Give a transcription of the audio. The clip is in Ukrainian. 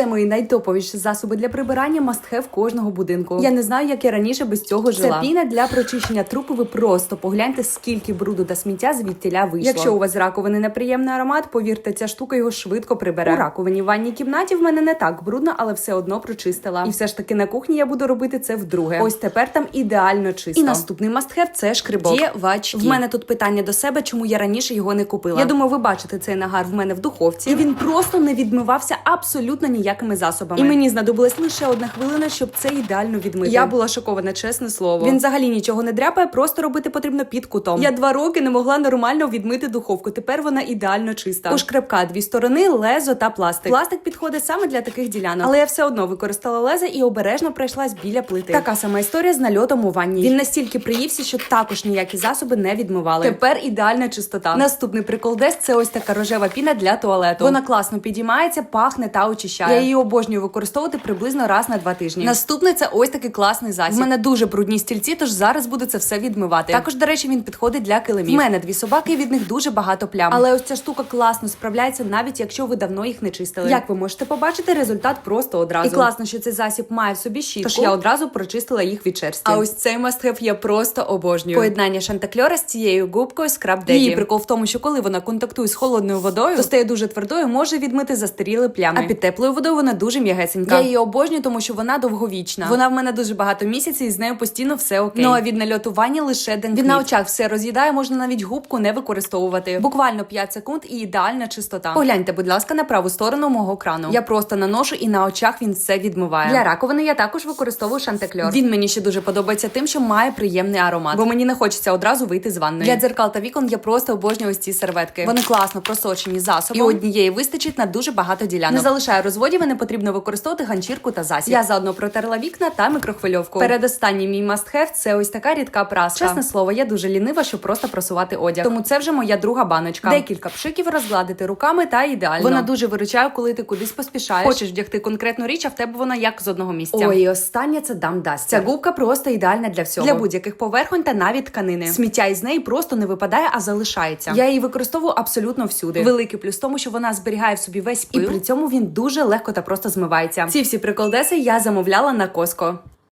Це мої найтоповіші засоби для прибирання мастхев кожного будинку. Я не знаю, як я раніше без цього жила. Це піна для прочищення трупу. Ви просто погляньте, скільки бруду та сміття звідтіля вийшло. Якщо у вас з раковини неприємний аромат, повірте, ця штука його швидко прибере. У раковині в ванній кімнаті в мене не так брудно, але все одно прочистила. І все ж таки на кухні я буду робити це вдруге. Ось тепер там ідеально чисто. І наступний мастхев це шкрибок. Дівачки. В мене тут питання до себе, чому я раніше його не купила. Я думаю, ви бачите цей нагар в мене в духовці. І він просто не відмивався абсолютно ніякими засобами. І мені знадобилась лише одна хвилина, щоб це ідеально відмити. Я була шокована, чесне слово. Він взагалі нічого не дряпає, просто робити потрібно під кутом. Я два роки не могла нормально відмити духовку. Тепер вона ідеально чиста. У шкребка дві сторони, лезо та пластик. Пластик підходить саме для таких ділянок. Але я все одно використала лезо і обережно пройшлась біля плити. Така сама історія з нальотом у ванні. Він настільки приївся, що також ніякі засоби не відмивали. Тепер ідеальна чистота. Наступний прикол десь це ось така рожева піна для туалету. Вона класно підіймається, пахне та очищає. Я її обожнюю використовувати приблизно раз на два тижні. Наступний це ось такий класний засіб. В мене дуже брудні стільці, тож зараз буду це все відмивати. Також, до речі, він підходить для килимів. В мене дві собаки, і від них дуже багато плям. Але ось ця штука класно справляється, навіть якщо ви давно їх не чистили. Як ви можете побачити, результат просто одразу. І класно, що цей засіб має в собі щітку. Тож я одразу прочистила їх від шерсті. А ось цей мастхев я просто обожнюю. Поєднання шантакльора з цією губкою скраб Daddy. Її прикол в тому, що коли вона контактує з холодною водою, то стає дуже твердою, може відмити застаріли плями. А під теплою водою вона дуже м'ягесенька. Я її обожнюю, тому що вона довговічна. Вона в мене дуже багато місяців, і з нею постійно все окей. Ну а від нальотування лише день. Він на очах все роз'їдає, можна навіть губку не використовувати. Буквально 5 секунд і ідеальна чистота. Погляньте, будь ласка, на праву сторону мого крану. Я просто наношу і на очах він все відмиває. Для раковини я також використовую шантекльор. Він мені ще дуже подобається тим, що має приємний аромат, бо мені не хочеться одразу вийти з ванної. Для дзеркал та вікон я просто обожнюю ось ці серветки. Вони класно просочені засобом. І однієї вистачить на дуже багато ділянок. Не залишаю розводів не потрібно використовувати ганчірку та засіб. Я заодно протерла вікна та мікрохвильовку. Передостанній мій must-have – це ось така рідка праска. Чесне слово, я дуже лінива, щоб просто просувати одяг. Тому це вже моя друга баночка. Декілька пшиків розгладити руками та ідеально. Вона дуже виручає, коли ти кудись поспішаєш. Хочеш вдягти конкретну річ, а в тебе вона як з одного місця. Ой, і останнє це дам дасть. Ця губка просто ідеальна для всього. Для будь-яких поверхонь та навіть тканини. Сміття із неї просто не випадає, а залишається. Я її використовую абсолютно всюди. Великий плюс тому, що вона зберігає в собі весь пил, і при цьому він дуже легко та просто змивається. Ці всі приколдеси я замовляла на Коско.